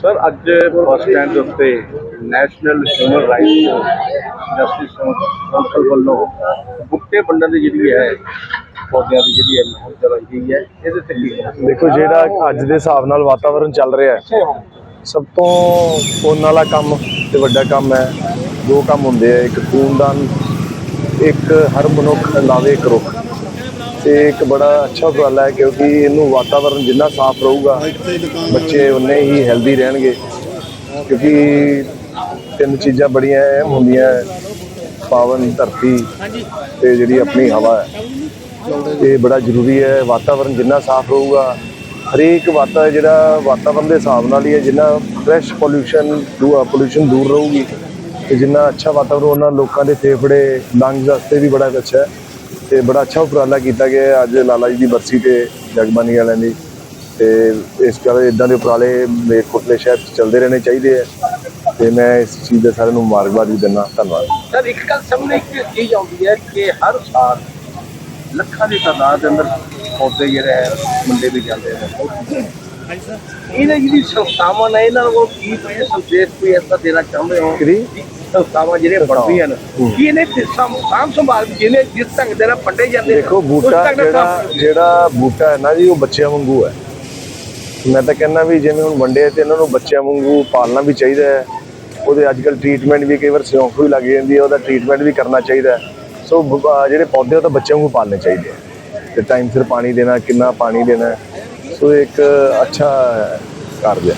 Sir ਅੱਜ bus stand ਦੇ ਉੱਤੇ national human rights justice council ਵੱਲੋਂ ਬੁੱਕੇ ਵੰਡਣ ਦੀ ਜਿਹੜੀ ਹੈ ਪੌਦਿਆਂ ਦੀ ਜਿਹੜੀ ਹੈ ਮੁਹਿੰਮ ਚਲਾਈ ਗਈ ਹੈ ਇਹਦੇ ਤੇ ਕੀ ਦੇਖੋ ਜਿਹੜਾ ਅੱਜ ਦੇ ਹਿਸਾਬ ਨਾਲ ਵਾਤਾਵਰਣ ਚੱਲ ਰਿਹਾ ਹੈ ਸਭ ਤੋਂ ਪੁੰਨ ਵਾਲਾ ਕੰਮ ਤੇ ਵੱਡਾ ਕੰਮ ਹੈ ਦੋ ਕੰਮ ਹੁੰਦੇ ਆ ਇੱਕ ਖੂਨਦਾਨ ਇੱਕ ਹਰ ਮਨੁੱਖ ਲਾਵੇ ਇੱਕ ਰੁੱਖ। ਤੇ ਇੱਕ ਬੜਾ ਅੱਛਾ ਉਪਰਾਲਾ ਹੈ ਕਿਉਂਕਿ ਇਹਨੂੰ ਵਾਤਾਵਰਣ ਜਿੰਨਾ ਸਾਫ਼ ਰਹੂਗਾ, ਬੱਚੇ ਉਨੇ ਹੀ ਹੈਲਦੀ ਰਹਿਣਗੇ। ਕਿਉਂਕਿ ਤਿੰਨ ਚੀਜ਼ਾਂ ਬੜੀਆਂ ਅਹਿਮ ਹੁੰਦੀਆਂ ਪਾਵਨ, ਧਰਤੀ ਤੇ ਜਿਹੜੀ ਆਪਣੀ ਹਵਾ ਹੈ। ਇਹ ਬੜਾ ਜ਼ਰੂਰੀ ਹੈ ਵਾਤਾਵਰਣ ਜਿੰਨਾ ਸਾਫ਼ ਰਹੂਗਾ। ਹਰੇਕ ਵਾਤਾ, ਜਿਹੜਾ ਵਾਤਾਵਰਣ ਦੇ ਹਿਸਾਬ ਨਾਲ ਹੀ ਹੈ, ਜਿੰਨਾ ਫਰੈਸ਼ ਪੋਲੂਸ਼ਨ ਪੋਲੂਸ਼ਨ ਦੂਰ ਰਹੂਗੀ ਤੇ ਜਿੰਨਾ ਅੱਛਾ ਵਾਤਾਵਰਣ ਉਹਨਾਂ ਲੋਕਾਂ ਦੇ ਫੇਫੜੇ ਲੰਗਸ ਵਾਸਤੇ ਵੀ ਬੜਾ ਅੱਛਾ ਹੈ। ਤੇ ਬੜਾ ਅੱਛਾ ਉਪਰਾਲਾ ਕੀਤਾ ਗਿਆ ਅੱਜ ਲਾਲਾ ਜੀ ਦੀ ਬਰਸੀ ਤੇ ਜਗਬਾਨੀ ਵਾਲਿਆਂ ਦੀ ਤੇ ਇਸ ਕਰਕੇ ਇਦਾਂ ਦੇ ਉਪਰਾਲੇ ਮੇਰਕੋਟਲੇ ਸ਼ਹਿਰ 'ਚ ਚੱਲਦੇ ਰਹਿਣੇ ਚਾਹੀਦੇ ਹੈ। ਤੇ ਮੈਂ ਇਸ ਚੀਜ਼ ਦੇ ਸਾਰਿਆਂ ਨੂੰ ਮੁਬਾਰਕਬਾਦ ਵੀ ਦਿੰਦਾ। ਧੰਨਵਾਦ। ਸਰ, ਇੱਕ ਗੱਲ ਸਾਹਮਣੇ ਇੱਕ ਚੀਜ਼ ਆਉਂਦੀ ਹੈ ਕਿ ਹਰ ਸਾਲ ਲੱਖਾਂ ਦੀ ਤਾਦਾਦ ਦੇ ਅੰਦਰ ਪੌਦੇ ਜਿਹੜੇ ਹੈ, ਮੰਡੇ ਵੀ ਜਾਂਦੇ ਨੇ। ਇਹਨਾਂ ਜਿਹੜੀ ਸੰਸਥਾਵਾਂ ਨੇ ਇਹਨਾਂ ਨੂੰ ਕੀ ਕੋਈ ਸੰਦੇਸ਼ ਕੋਈ ਐਸਾ ਦੇਣਾ ਚਾਹੁੰਦੇ ਹੋ? ਕਿਹੜੀ? ਕਿ ਸੰਸਥਾਵਾਂ ਜਿਹੜੀਆਂ ਬਣਦੀਆਂ ਨੇ। ਕਿ ਇਹਨੇ ਸਾਂਭ ਸਾਂਭ ਸੰਭਾਲ ਜਿਹਨੇ ਜਿਸ ਢੰਗ ਦੇ ਨਾਲ ਵੰਡੇ ਜਾਂਦੇ ਨੇ, ਦੇਖੋ ਉਸ ਬੂਟਾ ਢੰਗ ਨਾਲ ਜਿਹੜਾ ਸਾਂਭ- ਜਿਹੜਾ ਬੂਟਾ ਹੈ ਨਾ ਜੀ ਉਹ ਬੱਚਿਆਂ ਵਾਂਗੂ ਹੈ। ਮੈਂ ਤਾਂ ਕਹਿੰਦਾ ਵੀ ਜਿਵੇਂ ਹੁਣ ਵੰਡੇ ਤੇ ਇਹਨਾਂ ਨੂੰ ਬੱਚਿਆਂ ਵਾਂਗੂ ਪਾਲਣਾ ਵੀ ਚਾਹੀਦਾ ਹੈ। ਉਹਦੇ ਅੱਜ ਕੱਲ ਟ੍ਰੀਟਮੈਂਟ ਵੀ ਕਈ ਵਾਰ ਸਿਉਂਖ ਵੀ ਲੱਗ ਜਾਂਦੀ ਹੈ ਉਹਦਾ ਟ੍ਰੀਟਮੈਂਟ ਵੀ ਕਰਨਾ ਚਾਹੀਦਾ ਸੋ ਜਿਹੜੇ ਪੌਦੇ ਉਹ ਤਾਂ ਬੱਚਿਆਂ ਵਾਂਗੂ ਪਾਲਣੇ ਚਾਹੀਦੇ ਆ। ਤੇ ਟਾਈਮ ਸਿਰ ਪਾਣੀ ਦੇਣਾ ਕਿੰਨਾ ਪਾਣੀ ਦੇਣਾ ਸੋ ਇੱਕ ਅੱਛਾ ਕਾਰਜ ਹੈ